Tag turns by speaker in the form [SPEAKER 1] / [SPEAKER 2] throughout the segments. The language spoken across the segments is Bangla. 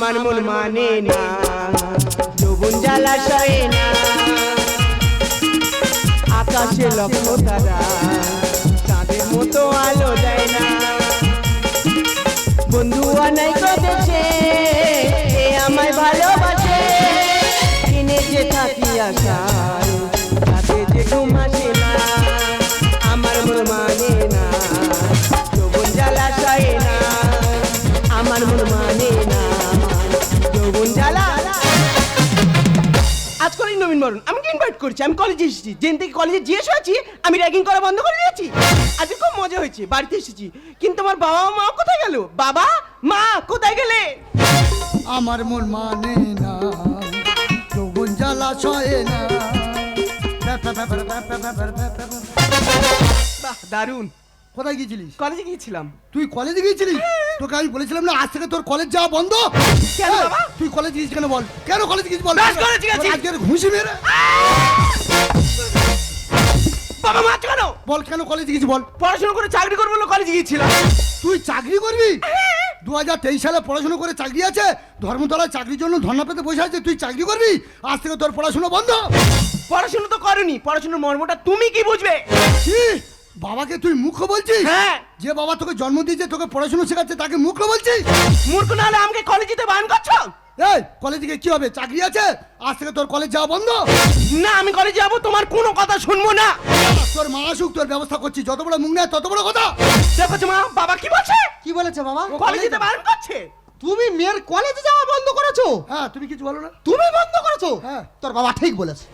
[SPEAKER 1] আমার মন মানে না। যৌবন জ্বালাশয়ে না। আকাশে লক্ষ তারা চাঁদের মতো আলো দেয় না। বন্ধু অনেক দেশে এ আমায় ভালোবাসে। কিনে যে থাকি আশায় নবীন বরণ আমাকে ইনভাইট করছি আমি কলেজে এসেছি যেন থেকে কলেজে জিজ্ঞেস হয়েছি আমি র্যাগিং করা বন্ধ করে দিয়েছি আজকে খুব মজা হয়েছে বাড়িতে এসেছি কিন্তু আমার বাবা মা কোথায় গেল বাবা মা কোথায় গেলে
[SPEAKER 2] আমার মন মানে না যৌবন জ্বালাশয়ে না
[SPEAKER 1] বাহ দারুণ
[SPEAKER 2] কোথায় গিয়েছিলিস?
[SPEAKER 1] কলেজে গিয়েছিলাম।
[SPEAKER 2] তুই কলেজে গিয়েছিলিস? তোকে আমি বলেছিলাম না আজ থেকে তোর কলেজ যাওয়া বন্ধ।
[SPEAKER 1] কেন বাবা?
[SPEAKER 2] তুই কলেজ গিয়েছিস কেন বল? কেন কলেজ গিয়েছিস বল?
[SPEAKER 1] ব্যাস কলেজে গেছি।
[SPEAKER 2] তোর আজকের ঘুষি মেরে।
[SPEAKER 1] বাবা মা কেন?
[SPEAKER 2] বল কেন কলেজে গিয়েছিস বল?
[SPEAKER 1] পড়াশোনা করে চাকরি করব বলে কলেজে গিয়েছিলাম।
[SPEAKER 2] তুই চাকরি করবি? দু হাজার তেইশ সালে পড়াশোনা করে চাকরি আছে ধর্মতলায় চাকরির জন্য ধর্ণা পেতে বসে আছে তুই চাকরি করবি? আজ থেকে তোর পড়াশোনা বন্ধ।
[SPEAKER 1] পড়াশোনা তো করনি পড়াশোনার মর্মটা তুমি কি বুঝবে?
[SPEAKER 2] কি বাবাকে তুই মুখ্য বলছিস?
[SPEAKER 1] হ্যাঁ।
[SPEAKER 2] যে বাবা তোকে জন্ম দিয়েছে তোকে পড়াশোনা শেখাচ্ছে তাকে মুখ্য বলছিস?
[SPEAKER 1] মূর্খ না হলে আমাকে কলেজে যেতে বান করছ?
[SPEAKER 2] এই কলেজে গিয়ে কি হবে? চাকরি আছে? আজ থেকে তোর কলেজ যাওয়া বন্ধ?
[SPEAKER 1] না আমি কলেজে যাব তোমার কোনো কথা শুনব না।
[SPEAKER 2] তোর মা আসুক তোর ব্যবস্থা করছি যত বড় মুখ নেয় তত বড় কথা।
[SPEAKER 1] দেখো মা বাবা কি বলছে?
[SPEAKER 3] কি বলেছে বাবা?
[SPEAKER 1] কলেজে যেতে বারণ করছে।
[SPEAKER 3] তুমি মেয়ের কলেজে যাওয়া বন্ধ করেছ?
[SPEAKER 2] হ্যাঁ তুমি কিছু বলো না।
[SPEAKER 3] তুমি বন্ধ করেছ?
[SPEAKER 2] হ্যাঁ।
[SPEAKER 3] তোর বাবা ঠিক বলেছে।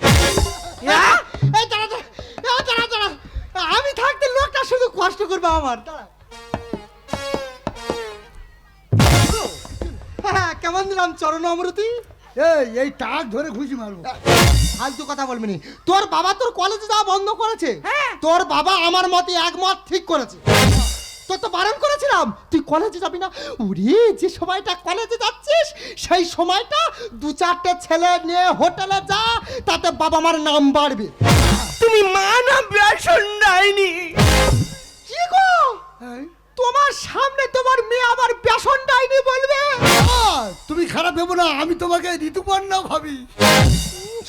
[SPEAKER 1] হ্যাঁ?
[SPEAKER 3] এই দাঁড়া দাঁড়া, এই দাঁড়া দাঁড়া। আমি থাকতে লোকটা শুধু কষ্ট করবে আমার। হ্যাঁ, কেমন দিলাম চরণ অমরতি?
[SPEAKER 2] এই এই টাক ধরে খুশি মারবো।
[SPEAKER 3] ফালতু কথা বলবি তোর বাবা তোর কলেজে যাওয়া বন্ধ করেছে।
[SPEAKER 1] হ্যাঁ।
[SPEAKER 3] তোর বাবা আমার মতে একমত ঠিক করেছে। তোর তো বারণ করেছিলাম। তুই কলেজে যাবি না? উরে যে সময়টা কলেজে যাচ্ছিস সেই সময়টা দু চারটে ছেলে নিয়ে হোটেলে যা তাতে বাবা মার নাম বাড়বে।
[SPEAKER 1] তুমি মা না বেসন ডাইনি।
[SPEAKER 3] কি গো? তোমার সামনে তোমার মেয়ে আবার বেসন ডাইনি বলবে।
[SPEAKER 2] তুমি খারাপ ভেবো না আমি তোমাকে ঋতুপর্ণ ভাবি।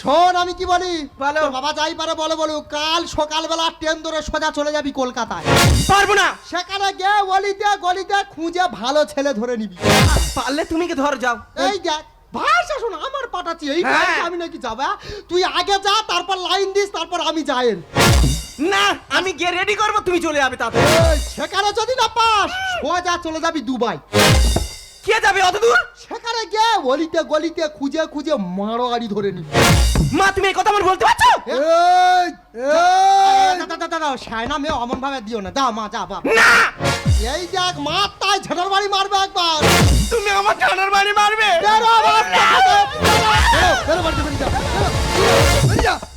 [SPEAKER 3] শোন আমি কি বলি?
[SPEAKER 1] বলো।
[SPEAKER 3] বাবা যাই পারে বলো বলো কাল সকালবেলা ট্রেন ধরে সোজা চলে যাবি কলকাতায়।
[SPEAKER 1] পারব না।
[SPEAKER 3] সেখানে গিয়ে গলিতে গলিতে খুঁজে ভালো ছেলে ধরে নিবি।
[SPEAKER 1] পারলে তুমি কি ধর যাও?
[SPEAKER 3] এই দেখ ভাষা শোন আমার পাঠাচ্ছি এই
[SPEAKER 1] হ্যাঁ।
[SPEAKER 3] আমি নাকি যাবা তুই আগে যা তারপর লাইন দিস তারপর আমি যাই।
[SPEAKER 1] না আমি গিয়ে রেডি করব তুমি চলে যাবে তাতে
[SPEAKER 3] সেখানে যদি না পাস সোজা চলে যাবি দুবাই
[SPEAKER 1] কে যাবে অত দূর
[SPEAKER 3] সেখানে গিয়ে গলিতে গলিতে খুঁজে খুঁজে মারো গাড়ি ধরে নিবি
[SPEAKER 1] মা তুমি এই কথা আমার বলতে পারছ
[SPEAKER 3] দাদা সায়না মেয়ে অমন ভাবে দিও না দাও মা যা বাপ
[SPEAKER 1] না
[SPEAKER 3] এই দেখ মা তাই ঝাড়ার বাড়ি মারবে একবার
[SPEAKER 1] তুমি আমার জানার বাড়ি মারবে
[SPEAKER 3] বেরো বাপ,
[SPEAKER 2] বেরো, বেরো বাড়িতে বেরিয়ে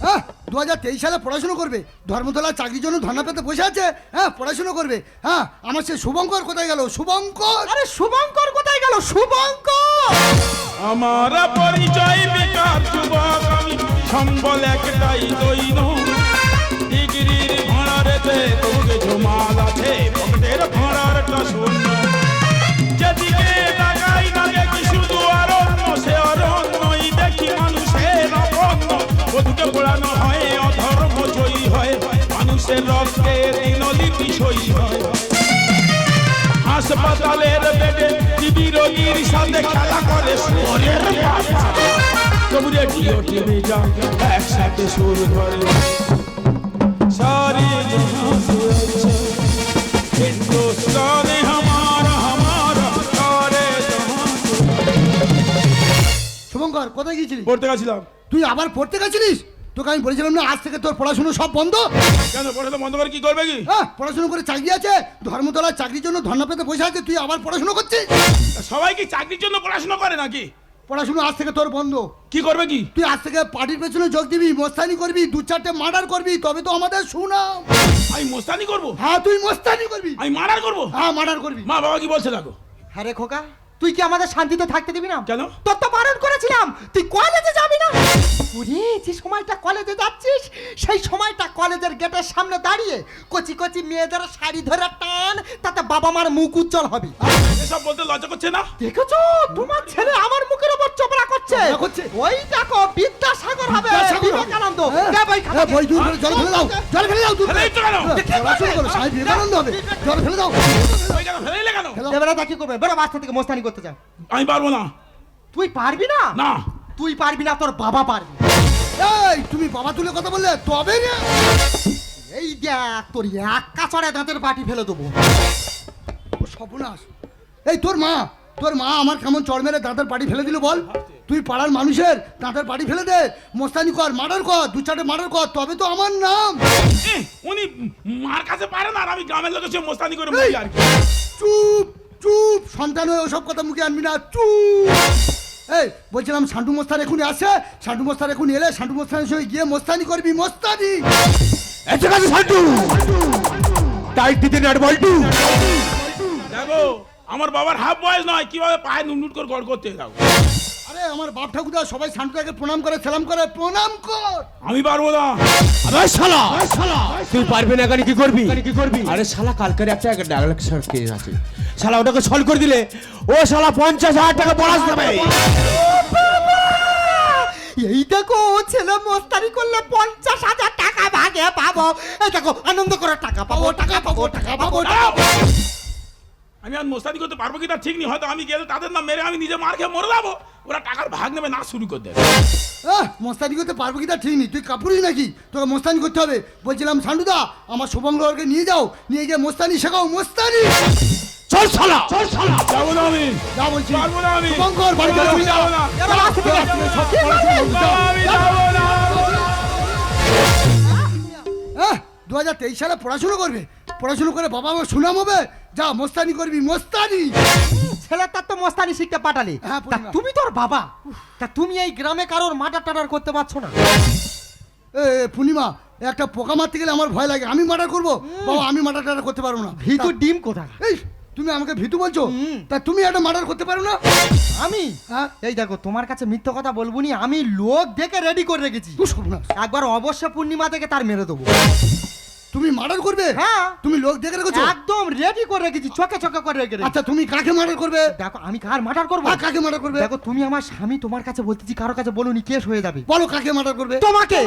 [SPEAKER 2] হ্যাঁ দু হাজার তেইশ সালে পড়াশুনো করবে। ধর্মতলা চাকরির জন্য ধর্ণা পেতে বসে আছে। হ্যাঁ পড়াশুনো করবে। হ্যাঁ আমার সে শুভঙ্কর কোথায় গেল? শুভঙ্কর?
[SPEAKER 3] আরে শুভঙ্কর কোথায় গেল? শুভঙ্কর!
[SPEAKER 4] আমার পরিচয় বেকার যুবক আমি সম্বল একটাই দৈন। বধুকে পোড়ানো হয়, অধর্ম জয়ী হয়, মানুষের রক্তে দিনলিপি সই হয়। হাসপাতালের বেডে টিবি রোগীর সাথে খেলা করে শোরের বাচ্চা। তবু রেডিও টিভি যা একসাথে সুর ধরে সারি জহাঁ
[SPEAKER 2] শুভঙ্কর কোথায় গিয়েছিলি
[SPEAKER 4] পড়তে গেছিলাম।
[SPEAKER 2] তুই আবার পড়তে গেছিলিস? তোকে আমি বলেছিলাম না আজ থেকে তোর পড়াশোনা সব বন্ধ।
[SPEAKER 4] কেন পড়াশোনা বন্ধ করে কি করবে কি?
[SPEAKER 2] হ্যাঁ পড়াশোনা করে চাকরি আছে ধর্মতলার চাকরির জন্য ধর্ণা পেতে বসে আছে তুই আবার পড়াশোনা করছিস?
[SPEAKER 4] সবাই কি চাকরির জন্য পড়াশোনা করে নাকি?
[SPEAKER 2] পড়াশোনা আজ থেকে তোর বন্ধ।
[SPEAKER 4] কি করবে কি?
[SPEAKER 2] তুই আজ থেকে পার্টির পেছনে যোগ দিবি মোস্তানি করবি দু চারটে মার্ডার করবি তবে তো আমাদের সুনাম।
[SPEAKER 4] আমি মোস্তানি করব?
[SPEAKER 2] হ্যাঁ তুই মোস্তানি করবি।
[SPEAKER 4] আমি মার্ডার করব?
[SPEAKER 2] হ্যাঁ মার্ডার করবি।
[SPEAKER 4] মা বাবা কি বলছে দেখো?
[SPEAKER 3] হ্যাঁ রে খোকা তুই কি আমাদের শান্তিতে থাকতে দিবি না?
[SPEAKER 4] কেন?
[SPEAKER 3] তোর তো বারণ তুই কলেজে যাবি না? ওরে যে সময়টা কলেজে যাচ্ছিস সেই সময়টা কলেজের গেটের সামনে দাঁড়িয়ে কচি কচি মেয়েদের শাড়ি ধরে টান তাতে বাবা মার মুখ উজ্জ্বল হবে।
[SPEAKER 4] এসব বলতে লজ্জা করছে না?
[SPEAKER 3] দেখেছ? তোমার ছেলে আমার মুখের উপর চোপড়া করছে।
[SPEAKER 2] করছে?
[SPEAKER 3] ওই দেখো বিদ্যাসাগর হবে।
[SPEAKER 2] হবে।
[SPEAKER 3] বিবেকানন্দ।
[SPEAKER 2] হ্যাঁ,
[SPEAKER 3] দে বই খাতা
[SPEAKER 2] হ্যাঁ, বই দূর করে জলে ফেলে দাও। জলে ফেলে দাও দূর।
[SPEAKER 4] ফেলে?
[SPEAKER 2] হ্যাঁ, পড়াশোনা করো স্বামী বিবেকানন্দ হবে। জলে ফেলে দাও।
[SPEAKER 4] ওই কেন? ফেলে কেন
[SPEAKER 3] এবারে তা কি করবে? বেরো বাচ্চা থেকে মোস্তানি করতে যা।
[SPEAKER 4] আমি পারব না।
[SPEAKER 3] তুই পারবি না?
[SPEAKER 4] না।
[SPEAKER 3] তুই পারবি না তোর বাবা পারবি।
[SPEAKER 2] এই তুমি বাবা তুলে কথা বললে তবে না।
[SPEAKER 3] এই দেখ তোর এক কাছড়ে দাঁতের বাটি ফেলে দেবো।
[SPEAKER 2] ও সর্বনাশ। এই তোর মা তোর মা আমার কেমন চড় মেরে দাঁতের পাটি ফেলে দিল বল। তুই পাড়ার মানুষের দাঁতের পাটি ফেলে দে। মোস্তানি কর মার্ডার কর দু চারটে মার্ডার কর তবে তো আমার নাম।
[SPEAKER 4] উনি মার কাছে পারে না আর আমি গ্রামের লোকের সে মোস্তানি করে মরি আর কি।
[SPEAKER 2] চুপ চুপ সন্তান হয়ে ওসব কথা মুখে আনবি না চুপ। এই বলছিলাম সান্টু মোস্তান এখনই আসে। সান্টু মোস্তান এখন এলে সান্টু মোস্তানের সঙ্গে গিয়ে মোস্তানি করবি মোস্তানি।
[SPEAKER 5] এসে গেছে সান্টু টাইট দিতে নাট বল্টু।
[SPEAKER 4] দেখো আমার বাবার হাফ বয়স নয় কীভাবে পায়ে নুট করে গড় করতে দাও
[SPEAKER 2] আরে আমার বাপ ঠাকুরদা সবাই সান্টুটাকে প্রণাম করে সালাম করে প্রণাম কর।
[SPEAKER 4] আমি পারব না।
[SPEAKER 5] আরে শালা! তুই পারবি না কেন? কি করবি? কি করবি? আরে শালা কালকের একটা ডায়ালেকশন কেস আছে। শালা ওটাকে সলভ করে দিলে ও শালা পঞ্চাশ হাজার টাকা বোনাস দেবে।
[SPEAKER 3] এই দেখো ছেলে মোস্তানি করলে পঞ্চাশ হাজার টাকা ভাগে পাবো। এই দেখো আনন্দ করে টাকা পাবো টাকা পাবো টাকা পাবো
[SPEAKER 4] দাঁড়াও। আমি আর মোস্তানি করতে পারব কি তা ঠিক নেই হয়তো আমি গেলে তাদের নাম মেরে আমি নিজে মার খেয়ে মরে যাব ওরা টাকার ভাগ নেবে না শুরু করে দেবে
[SPEAKER 2] মোস্তানি করতে পারব কি তা ঠিক নেই তুই কাপুরই নাকি তোকে মোস্তানি করতে হবে বলছিলাম সান্ডুদা আমার শুভঙ্করকে নিয়ে যাও নিয়ে গিয়ে মোস্তানি শেখাও মোস্তানি
[SPEAKER 5] চল শালা চল শালা
[SPEAKER 4] যাব না আমি
[SPEAKER 2] যা বলছি
[SPEAKER 4] পারব না আমি
[SPEAKER 2] শুভঙ্কর বাড়ি চলে
[SPEAKER 4] আমি যাব না বাবা, আমি যাব না
[SPEAKER 2] দু হাজার তেইশ সালে পড়াশুনো করবে পড়াশুনো করে বাবা আমার সুনাম হবে? যা মোস্তানি করবি মোস্তানি!
[SPEAKER 3] ছেলে তার তো মোস্তানি শিখতে পাঠালি।
[SPEAKER 2] হ্যাঁ,
[SPEAKER 3] তা
[SPEAKER 2] পূর্ণিমা।
[SPEAKER 3] তুমি তোর বাবা? তা তুমি এই গ্রামে কারোর মার্ডার টাডার করতে পারছ না?
[SPEAKER 2] এ এ, পূর্ণিমা একটা পোকা মারতে গেলে আমার ভয় লাগে। আমি মার্ডার করব? বাবা আমি মার্ডার টার্ডার করতে পারব না।
[SPEAKER 3] ভিতু
[SPEAKER 2] তা-
[SPEAKER 3] ডিম কোথা
[SPEAKER 2] এই তুমি আমাকে ভিতু বলছো? তা তুমি একটা মার্ডার করতে পারো না?
[SPEAKER 3] আমি?
[SPEAKER 2] হ্যাঁ।
[SPEAKER 3] এই দেখো তোমার কাছে মিথ্যে কথা বলব নি আমি লোক দেখে রেডি করে রেখেছি।
[SPEAKER 2] তুই।
[SPEAKER 3] একবার অবশ্য পূর্ণিমা থেকে তার মেরে দেবো।
[SPEAKER 2] তুমি মার্ডার করবে?
[SPEAKER 3] হ্যাঁ।
[SPEAKER 2] তুমি লোক দেখে রেখেছো?
[SPEAKER 3] একদম রেডি করে রেখেছি চোখে চোখে করে রেখে রেখেছি।
[SPEAKER 2] আচ্ছা তুমি কাকে মার্ডার করবে?
[SPEAKER 3] দেখো আমি কার মার্ডার করব?
[SPEAKER 2] কাকে মার্ডার করবে?
[SPEAKER 3] দেখো তুমি আমার স্বামী তোমার কাছে বলতেছি কারও কাছে বলুনি কেস হয়ে যাবে।
[SPEAKER 2] বলো কাকে মার্ডার করবে?
[SPEAKER 3] তোমাকে!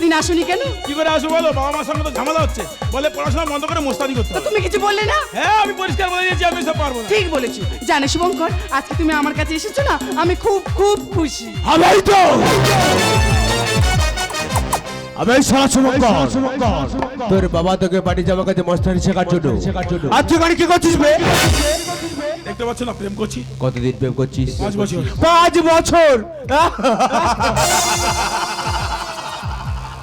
[SPEAKER 1] এতদিন আসনি কেন?
[SPEAKER 4] কি করে আসব বলো? বাবা মার সঙ্গে তো ঝামেলা হচ্ছে। বলে পড়াশোনা বন্ধ করে মোস্তানি করতে হবে।
[SPEAKER 1] তুমি কিছু বললে না?
[SPEAKER 4] হ্যাঁ আমি পরিষ্কার বলে দিয়েছি আমি সব পারব না।
[SPEAKER 1] ঠিক বলেছি। জানো শুভঙ্কর আজকে তুমি আমার কাছে এসেছ না আমি খুব খুব খুশি।
[SPEAKER 5] হবেই তো! শুভঙ্কর! তোর বাবা তোকে পাঠিয়ে যাওয়ার কাছে মস্তানি শেখার জন্য। আর তুই গাড়ি কি করছিস বে?
[SPEAKER 4] দেখতে পাচ্ছ না প্রেম করছি।
[SPEAKER 5] কতদিন প্রেম করছিস?
[SPEAKER 4] পাঁচ বছর।
[SPEAKER 5] পাঁচ বছর!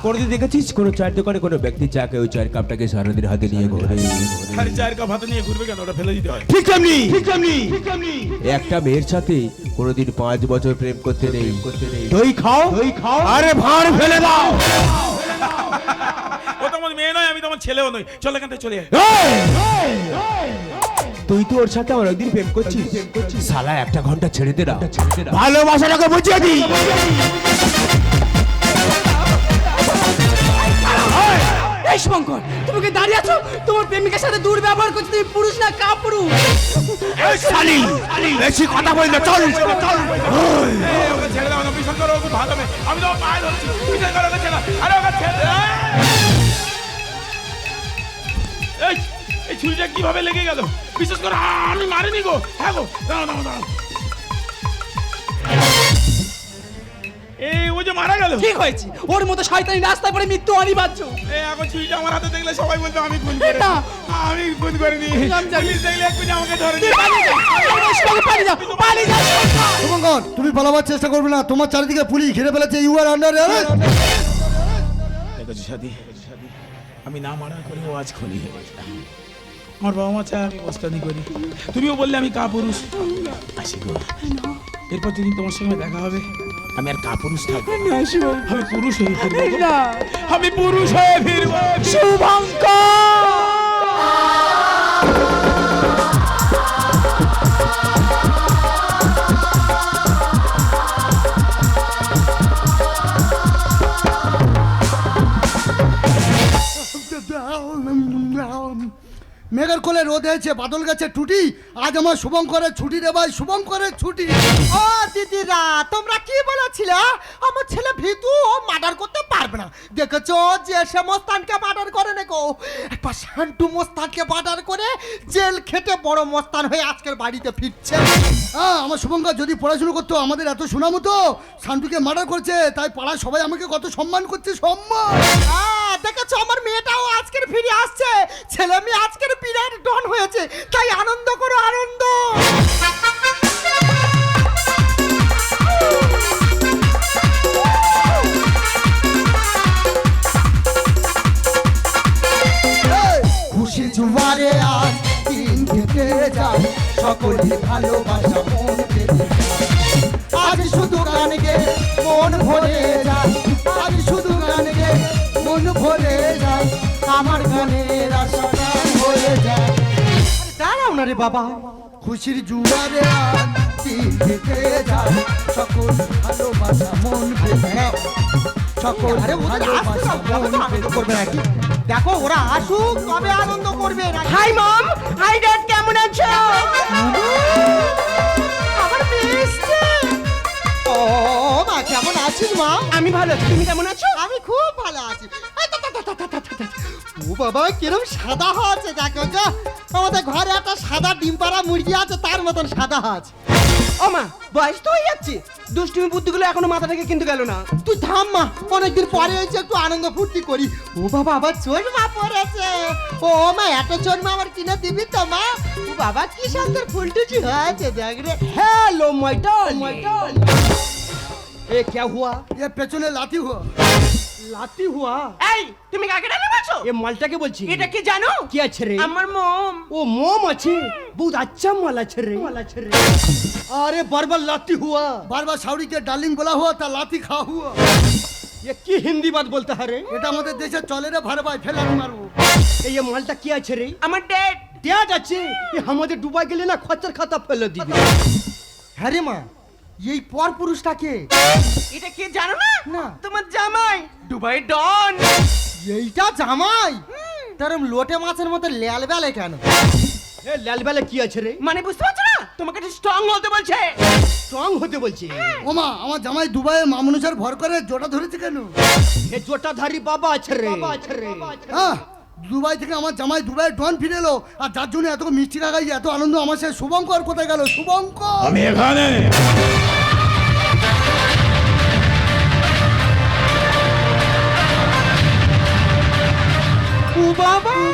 [SPEAKER 5] কোনদিন দেখেছিস? কোনো চায়ের দোকানে কোনো ব্যক্তি চাকে ওই চায়ের কাপটাকে সারাদিন হাতে নিয়ে ঘোরে
[SPEAKER 4] খালি চায়ের কাপ হাতে নিয়ে ঘুরবে কেন? ওটা ফেলে দিতে হয়।
[SPEAKER 5] ঠিক তেমনি। একটা মেয়ের সাথে কোনোদিন পাঁচ বছর প্রেম করতে নেই। দই খাও। দই খাও। আরে ভাঁড় ফেলে দাও।
[SPEAKER 4] ও তো আমার মেয়ে নয় আমি তো আমার ছেলেও নই। চল এখান থেকে চলে আয়।
[SPEAKER 5] তুই তো ওর সাথে আমার একদিন প্রেম করছিস। সালা একটা ঘণ্টা ছেড়ে দে না। ভালোবাসাটাকে বুঝিয়ে দি এই
[SPEAKER 1] শুভঙ্কর তুমি কি দাঁড়িয়ে আছো? তোমার প্রেমিকের সাথে দুর্ব্যবহার করছ তুমি পুরুষ না কা পুরুষ
[SPEAKER 5] শালি বেশি কথা বল না চল। চল
[SPEAKER 4] আমি তো পায়ে ধরছি বিশ্বাস করো ওকে ছেড়ে আরে ওকে ছেড়ে এই এই ছুরিটা কীভাবে লেগে গেল? বিশেষ করে আমি মারিনি গো। হ্যাঁ গো দাঁড়াও দাঁড়াও দাঁড়াও। এই ও যে মারা গেল।
[SPEAKER 1] ঠিক হয়েছে। ওর মতো শয়তানি রাস্তায় পড়ে মৃত্যু অনিবার্য।
[SPEAKER 4] এই এখন ছুরিটা আমার হাতে দেখলে সবাই বলতো আমি খুন করে
[SPEAKER 1] না।
[SPEAKER 4] আমি খুন করিনি।
[SPEAKER 1] আমি জানি।
[SPEAKER 4] পুলিশ দেখলে এক্ষুনি আমাকে ধরে
[SPEAKER 1] শুভঙ্কর,
[SPEAKER 2] তুমি পালাবার চেষ্টা করবে না। তোমার চারিদিকে পুলিশ ঘিরে ফেলেছে। ইউ আর আন্ডার
[SPEAKER 4] আমি না মারা করে ও আজ খনি হয়ে আমার বাবা মা চায় আমি বস্তানি করি। তুমিও বললে আমি কা পুরুষ আসি গো। এরপর যেদিন তোমার সঙ্গে দেখা হবে আমি আর কাপুরুষ থাকব আমি পুরুষ হয়ে ফিরবো। আমি পুরুষ হয়ে ফিরবো।
[SPEAKER 1] শুভঙ্কর!
[SPEAKER 2] কোলে রোদ হয়েছে বাদল গাছে টুটি আজ আমার শুভঙ্করের ছুটি রে ভাই শুভঙ্করের ছুটি।
[SPEAKER 3] ও দিদিরা তোমরা কি বলেছিলে? আমার ছেলে ভিতু ও মার্ডার করতে পারবে না। দেখেছ যে সে মোস্তানকে মার্ডার করে না গো একবার শান্টু মোস্তানকে মার্ডার করে জেল খেটে বড় মোস্তান হয়ে আজকের বাড়িতে ফিরছে।
[SPEAKER 2] হ্যাঁ আমার শুভঙ্কর যদি পড়াশুনো করতো আমাদের এত সুনাম হতো শান্তুকে মার্ডার করছে তাই পাড়ায় সবাই আমাকে কত সম্মান করছে সম্মান।
[SPEAKER 3] দেখেছ আমার মেয়েটাও আজকের ফিরে আসছে। ছেলে মেয়ে আজকের বিরাট ডন হয়েছে তাই আনন্দ করো আনন্দ বাবা
[SPEAKER 2] খুশির জুয়ারে যায়। সকল ভালোবাসা মন সকল ভালোবাসা মন
[SPEAKER 3] করবে নাকি? দেখো ওরা আসুক তবে আনন্দ করবে নাকি?
[SPEAKER 1] হাই মম হাই ড্যাড কেমন আছো?
[SPEAKER 3] আমার মিষ্টি ও মা কেমন আছিস মা?
[SPEAKER 1] আমি ভালো আছি তুমি কেমন আছো?
[SPEAKER 3] বাবা কিরম সাদা হচ্ছে দেখো গো আমাদের ঘরে একটা সাদা ডিম পাড়া মুরগি আছে তার মতন সাদা আছে
[SPEAKER 1] ও মা বয়স তো হয়ে যাচ্ছে। দুষ্টুমি বুদ্ধিগুলো এখনও মাথা থেকে কিন্তু গেল না।
[SPEAKER 3] তুই থাম মা অনেকদিন পরে হয়েছে একটু আনন্দ ফুর্তি করি। ও বাবা আবার চশমা পড়েছে ও মা এত চশমা আমার কিনে দিবি তো মা? ও বাবা কি সুন্দর ফুলটুচি হয়েছে দেখ রে।
[SPEAKER 1] Hello my doll my doll এ কে হুয়া?
[SPEAKER 2] এ পেছনে লাথি হুয়া।
[SPEAKER 1] লাতি হুয়া? এই তুমি কাকে ডালে বলছো? এ মালটাকে বলছি। এটা কি জানো? কি আছে রে? আমার মোম। ও মোম আছে? বহুত আচ্ছা মাল আছে রে। মাল আছে রে। আরে বারবার লাতি হুয়া।
[SPEAKER 2] বারবার সাউরি কে ডার্লিং বলা হুয়া তা লাতি খা হুয়া।
[SPEAKER 1] এ কি হিন্দি বাদ বলতে হারে
[SPEAKER 2] এটা আমাদের দেশে চলে রে ভার ভাই ফেলানি মারবো।
[SPEAKER 1] এই মালটা কি আছে রে? আমার ডেট ডেট আছে? এ আমাদের ডুবাই গেলে না খরচার খাতা ফেলে দিবি।
[SPEAKER 3] হ্যাঁ রে মা। এই পর পুরুষটাকে।
[SPEAKER 1] এটা কে জানো না?
[SPEAKER 3] না।
[SPEAKER 1] তোমার জামাই। Dubai don.
[SPEAKER 3] এইটা জামাই? তারম লোটে মাছের মতো লেল বেলে কেন?
[SPEAKER 1] এ লালবেলা কি আছে রে? মানে বুঝতে পারছ না? তোমাকে স্ট্রং হতে বলছে। স্ট্রং হতে বলছে।
[SPEAKER 2] ওমা আমার জামাই দুবাইয়ে মামনুষার ভর করে জোটা ধরেছে কেন?
[SPEAKER 1] এ জোটাধারী বাবা আছে রে। বাবা আছে রে
[SPEAKER 2] হ্যাঁ দুবাই থেকে আমার জামাই দুবাই ডন ফিরে এলো আর যার জন্য এত মিষ্টি লাগাই এত আনন্দ আমার সাথে শুভঙ্কর কোথায় গেল? শুভঙ্কর!
[SPEAKER 4] আমি এখানে!
[SPEAKER 3] বাবা!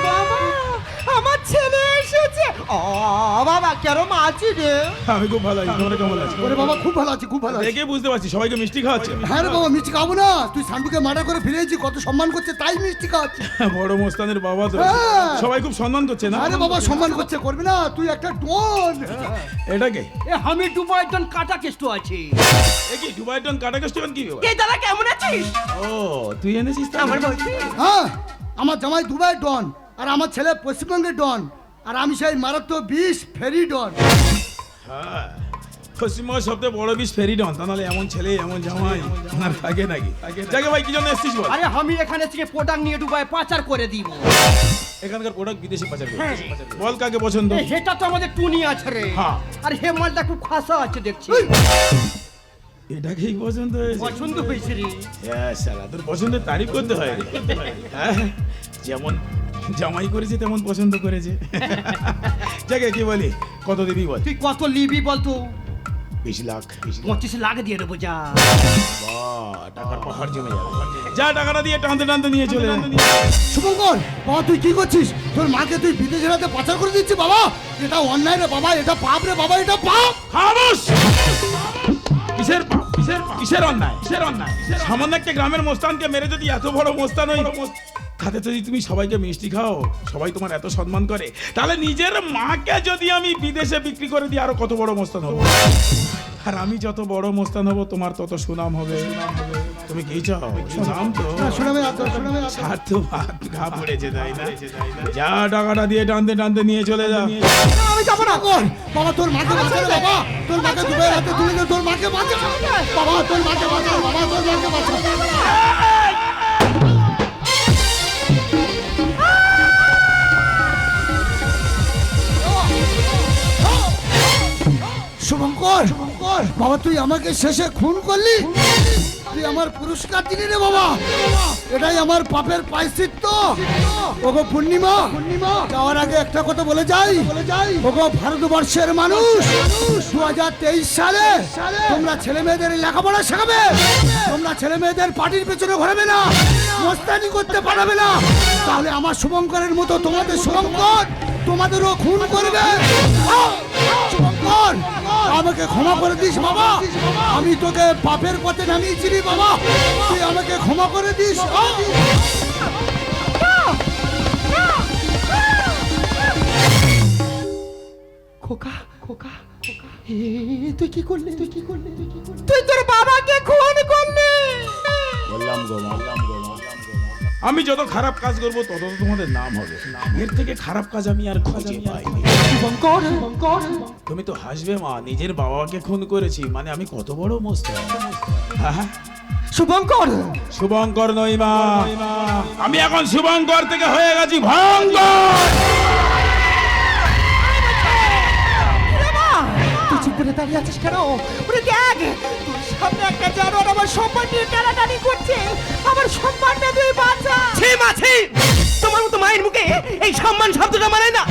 [SPEAKER 3] বাবা কেরম আছি রে।
[SPEAKER 4] আমি খুব ভালো আছি তোমরা কেমন আছো?
[SPEAKER 2] ওরে বাবা খুব ভালো আছি খুব ভালো আছি।
[SPEAKER 4] দেখে বুঝতে পারছি সবাইকে মিষ্টি খাওয়াচ্ছে।
[SPEAKER 2] হ্যাঁ রে বাবা মিষ্টি খাব না। তুই মার্ডার করে ফিরে এসেছি কত সম্মান করছে তাই মিষ্টি খাওয়াচ্ছি।
[SPEAKER 4] বড় মোস্তানের বাবা তো।
[SPEAKER 2] হ্যাঁ।
[SPEAKER 4] সবাই খুব সম্মান করছে না?
[SPEAKER 2] আরে বাবা সম্মান করছে করবি না। তুই একটা ডন
[SPEAKER 4] এটাকে
[SPEAKER 1] এ আমি দুবাই ডন কাটা কেষ্ট আছি।
[SPEAKER 4] এ কি দুবাই টন কাটা কি?
[SPEAKER 1] কে দাদা কেমন আছিস?
[SPEAKER 4] ও তুই এনেছিস?
[SPEAKER 1] আমার
[SPEAKER 2] হ্যাঁ আমার জামাই দুবাই ডন আর আমার ছেলে পশ্চিমবঙ্গের ডন আর আমি সেই মারাত্মক বিষ ফেরি ডন
[SPEAKER 4] হ্যাঁ পশ্চিমবঙ্গের সবথেকে বড় বিষ ফেরিডন তা নাহলে এমন ছেলে এমন জামাই ওনার থাকে নাকি? যাকে ভাই কি জন্য এসছিস বল?
[SPEAKER 1] আরে আমি এখানে থেকে প্রোডাক্ট নিয়ে ডুবাই পাচার করে দিব।
[SPEAKER 4] এখানকার প্রোডাক্ট বিদেশে পাচার করে বল কাকে পছন্দ?
[SPEAKER 1] সেটা তো আমাদের টুনি আছে রে।
[SPEAKER 4] হ্যাঁ।
[SPEAKER 1] আর হে মালটা খুব খাসা আছে দেখছি।
[SPEAKER 4] এটাকেই পছন্দ হয়েছে?
[SPEAKER 1] পছন্দ হয়েছে রে।
[SPEAKER 4] হ্যাঁ শালা তোর পছন্দের তারিফ করতে হয়। হ্যাঁ যেমন জামাই করেছে তেমন পছন্দ করেছে। যাকে কি বলি কত দিবি বল?
[SPEAKER 1] তুই কত নিবি
[SPEAKER 4] বিশ লাখ বিশ লাখ।
[SPEAKER 1] পঁচিশ লাখ দিয়ে দেবো যা।
[SPEAKER 4] টাকার পাহাড় জমে যাবে। যা টাকাটা দিয়ে টানতে টানতে নিয়ে চলে
[SPEAKER 2] শুভঙ্কর বাবা তুই কি করছিস? তোর মাকে তুই বিদেশের হাতে পাচার করে দিচ্ছিস বাবা? এটা অন্যায় রে বাবা এটা পাপ রে বাবা এটা পাপ!
[SPEAKER 4] খামোশ! কিসের পাপ? কিসের অন্যায়? কিসের অন্যায়? সামান্য একটা গ্রামের মোস্তানকে মেরে যদি এত বড় মোস্তান হই তাতে যদি তুমি সবাইকে মিষ্টি খাও সবাই তোমার এত সম্মান করে তাহলে নিজের মাকে যদি আমি বিদেশে বিক্রি করে দিই আরও কত বড় মোস্তান হব? আর আমি যত বড় মোস্তান হব তোমার তত সুনাম হবে। তুমি কি চাও? সুনাম তো। ঘা পড়েছে তাই না? যা টাকাটা দিয়ে টানতে টানতে নিয়ে চলে যা।
[SPEAKER 2] আমি যাব না কোন বাবা তোর মাকে বাঁচা বাবা। তোর মাকে দুবাই হাতে তুলে তোর মাকে বাঁচা বাবা তোর মাকে বাঁচা বাবা তোর মাকে বাঁচা শুভঙ্কর, বাবা, তুই আমাকে শেষে খুন করলি? তুই আমার পুরস্কার দিলি রে বাবা। এটাই আমার পাপের পায়শ্চিত্ত ওগো পূর্ণিমা পূর্ণিমা যাওয়ার আগে একটা কথা বলে যাই। বলে যাই ওগো ভারতবর্ষের মানুষ দু হাজার তেইশ সালে তোমরা ছেলে মেয়েদের লেখাপড়া শেখাবে। তোমরা ছেলে মেয়েদের পার্টির পেছনে ঘোরাবে না, মস্তানি করতে পারবে না। তাহলে আমার শুভঙ্করের মতো তোমাদের শুভঙ্কর তোমাদেরও খুন করবে। শুভঙ্কর আমাকে ক্ষমা করে দিস বাবা। আমি তোকে পাপের পথে নামিয়েছিলি বাবা। তুই আমাকে ক্ষমা করে দিস
[SPEAKER 3] খোকা খোকা। তুই কি করলি তুই কি করলি? তুই কি করলি? তুই তোর বাবাকে খুন করলি।
[SPEAKER 4] বললাম গো মা আমি যত খারাপ কাজ করব তত তো তোমাদের নাম হবে। এর থেকে খারাপ কাজ আমি আর খুঁজে পাইনি।
[SPEAKER 3] শুভঙ্কর শুভঙ্কর
[SPEAKER 4] তুমি তো হাসবে মা নিজের বাবাকে খুন করেছি মানে আমি কত বড় মোস্তান হ্যাঁ
[SPEAKER 3] শুভঙ্কর।
[SPEAKER 4] শুভঙ্কর নই মা। আমি এখন শুভঙ্কর থেকে হয়ে গেছি ভয়ঙ্কর।
[SPEAKER 3] তুই চুপ করে দাঁড়িয়ে আছিস কেন? ওরে দেখ তোর সামনে একটা জানোয়ার আমার সম্মান নিয়ে টানাটানি করছে। আমার সম্মানটা তুই বাঁচা।
[SPEAKER 1] ছি মা ছি। তোমার মতো মায়ের মুখে এই সম্মান শব্দটা মানে না।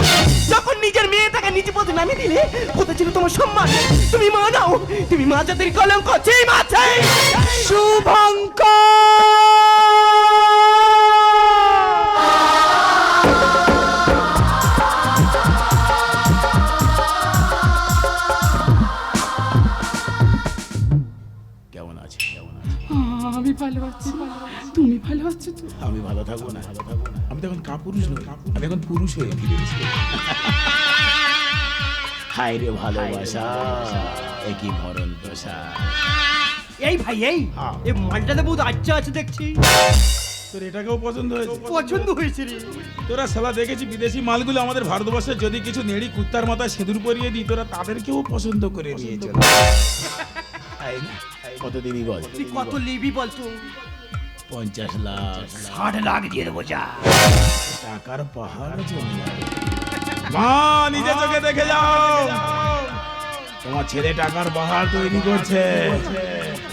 [SPEAKER 1] যখন নিজের মেয়েটাকে নিচে পথে নামিয়ে দিলে কোথায় ছিল তোমার সম্মান। তুমি মা নাও তুমি মা জাতির কলঙ্ক ছি মা
[SPEAKER 4] আছে? কেমন
[SPEAKER 6] আমি ভালো আছি তুমি ভালো আছো তো?
[SPEAKER 4] আমি ভালো থাকব না ভালো থাকব না। আমি তো এখন কাপুরুষ নই আমি এখন পুরুষ হয়ে ফিরেছি হায় রে ভালোবাসা একই মরণ দশা
[SPEAKER 1] এই ভাই এই।
[SPEAKER 4] হ্যাঁ।
[SPEAKER 1] এই মালটাতে বহুত আচ্ছা আছে দেখছি।
[SPEAKER 4] তোর এটাকেও পছন্দ হয়েছে?
[SPEAKER 1] পছন্দ হয়েছে রে।
[SPEAKER 4] তোরা সালা দেখেছি বিদেশি মালগুলো আমাদের ভারতবর্ষে যদি কিছু নেড়ি কুত্তার মাথায় সিঁদুর পরিয়ে দিই তোরা তাদেরকেও পছন্দ করে নিয়েছে তাই কত দিবি বল।
[SPEAKER 1] তুই কত লিবি বলতো?
[SPEAKER 4] পঞ্চাশ লাখ।
[SPEAKER 1] ষাট লাখ দিয়ে দেবো যা।
[SPEAKER 4] টাকার পাহাড় জমে মা নিজে চোখে দেখে যাও। তোমার ছেলে টাকার পাহাড় তৈরি করছে।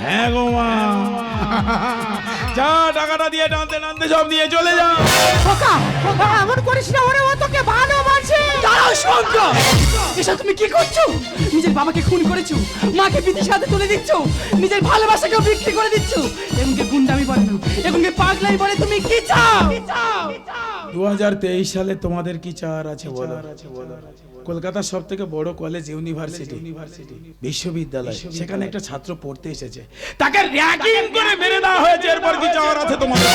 [SPEAKER 4] হ্যাঁ গো মা। যা টাকাটা দিয়ে টানতে টানতে সব নিয়ে চলে যাও
[SPEAKER 3] খোকা খোকা এমন করিস না ওরে ও তোকে ভালোবাসে
[SPEAKER 6] দাঁড়াও শঙ্কর এসব তুমি কি করছ? নিজের বাবাকে খুন করেছ মাকে বিদেশে হাতে তুলে দিচ্ছ নিজের ভালোবাসাকেও বিক্রি করে দিচ্ছ। এগুনকে গুন্ডামি বলে না এগুনকে পাগলাই বলে তুমি কি চাও?
[SPEAKER 4] দুহাজার তেইশ সালে তোমাদের কি চার আছে বলো? কলকাতার সব থেকে বড় কলেজ ইউনিভার্সিটি বিশ্ববিদ্যালয়। সেখানে একটা ছাত্র পড়তে এসেছে। তাকে র্যাগিং করে মেরে দেওয়া হয়েছে এরপর কি চাওয়ার আছে তোমাদের?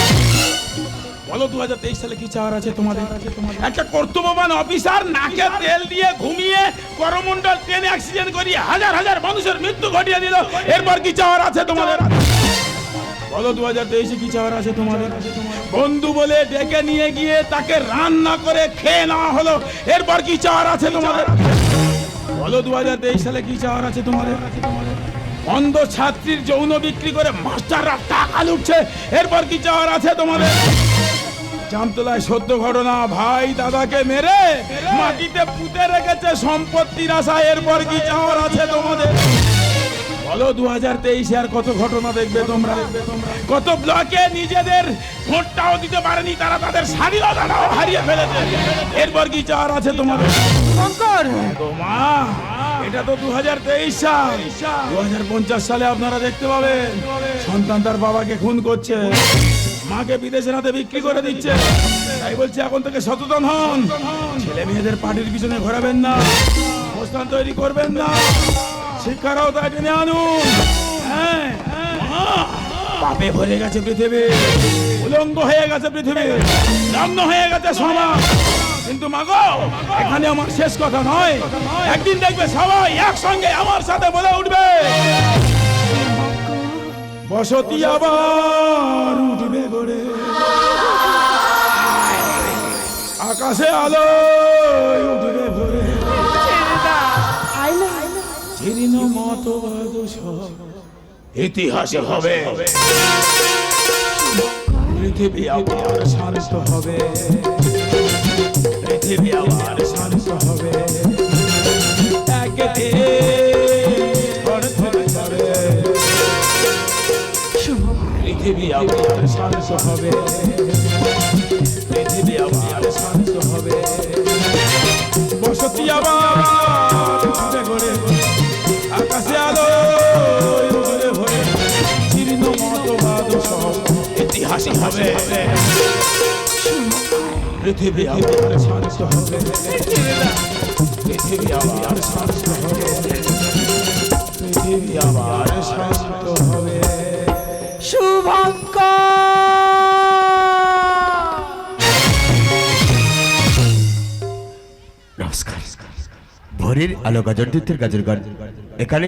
[SPEAKER 4] বলো দু হাজার তেইশ সালে কি চাওয়ার আছে তোমাদের? একটা কর্তব্যবান অফিসার নাকে তেল দিয়ে ঘুমিয়ে করমন্ডল ট্রেনে অ্যাক্সিডেন্ট করিয়ে হাজার হাজার মানুষের মৃত্যু ঘটিয়ে দিল। এরপর কি চাওয়ার আছে তোমাদের? বলো দু হাজার তেইশে কি চাওয়ার আছে তোমাদের? বন্ধু বলে ডেকে নিয়ে গিয়ে তাকে রান্না করে খেয়ে নেওয়া হলো। এরপর কি চাওয়ার আছে তোমাদের? বলো দু হাজার তেইশ সালে কি চাওয়ার আছে তোমাদের? অন্ধ ছাত্রীর যৌন বিক্রি করে মাস্টাররা টাকা লুটছে। এরপর কি চাওয়ার আছে তোমাদের? জামতলায় সত্য ঘটনা। ভাই দাদাকে মেরে মাটিতে পুঁতে রেখেছে সম্পত্তির আশা এরপর কি চাওয়ার আছে তোমাদের? বলো দু হাজার তেইশে আর কত ঘটনা দেখবে তোমরা? কত ব্লকে নিজেদের ভোটটাও দিতে পারেনি তারা তাদের স্বাধীনতাটাও হারিয়ে ফেলেছে। এরপর কি চাওয়ার আছে তোমাদের?
[SPEAKER 1] শঙ্কর!
[SPEAKER 4] মা এটা তো দু হাজার তেইশ সাল। দু হাজার পঞ্চাশ সালে আপনারা দেখতে পাবেন সন্তান তার বাবাকে খুন করছে। মাকে বিদেশের হাতে বিক্রি করে দিচ্ছে। তাই বলছি এখন থেকে সচেতন হন। ছেলে মেয়েদের পার্টির পিছনে ঘোরাবেন না। অবস্থান তৈরি করবেন না। শিক্ষারাও তাই টেনে আনুন। হ্যাঁ মা, পাপে ভরে গেছে পৃথিবী। উলঙ্গ হয়ে গেছে পৃথিবী। নগ্ন হয়ে গেছে সমাজ। কিন্তু মাগো এখানে আমার শেষ কথা নয়। একদিন দেখবে সবাই একসঙ্গে আমার সাথে বলে উঠবে। বসতি আবার উঠবে গড়ে। আকাশে আলো উঠবে ভরে। মতবাদ সব ইতিহাসে হবে। পৃথিবী আবার শান্ত হবে। পৃথিবী আবার শান্ত হবে। পৃথিবী আবার শান্ত হবে। পৃথিবী আবার শান্ত হবে। বসতি আবার ঘুরে ঘুরে, আকাশে আলো ভরে ভরে, জীর্ণ মতবাদ সব ইতিহাসই হবে। পৃথিবী আবার শান্ত হবে। পৃথিবী আবার শান্ত হবে। পৃথিবী আবার শান্ত হবে।
[SPEAKER 5] ভোরের আলো গাজর গাজর গান এখানে